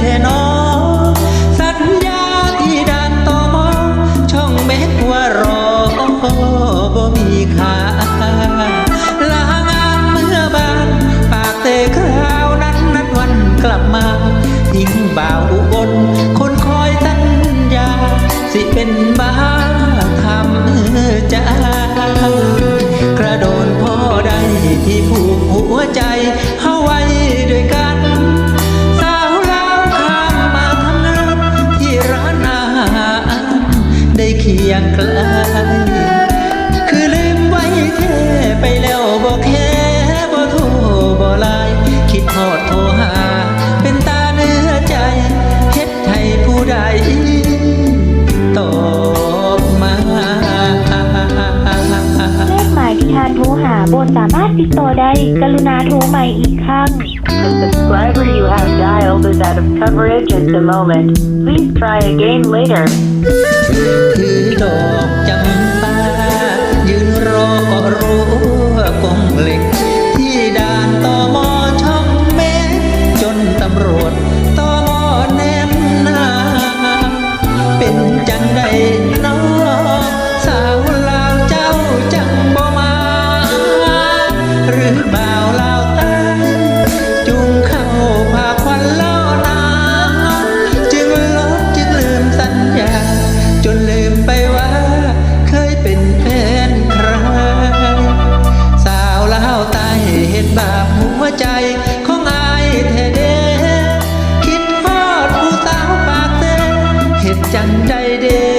แท่นอ สัญญาที่ด่านต่อมอช่องเม็ดว่ารอบ่มีค่าลางานเมื่อบานปากเตะคราวนั้นนัดวันกลับมาทิ้งบ่าวอุบลคนคอยสัญญา สิเป็นบ้าทำใจ เคียงใกล บนสามารถติดต่อได้ กรุณาโทรใหม่อีกครั้ง The subscriber you have dialed is out of coverage at the moment. Please try again later. ถือดอกจำปายืนรอรั้วกงเหล็ก เห็นบาปหัวใจของอายแท้เด้คิดพอดผู้สาวปากเต้เห็ดจังใดเด้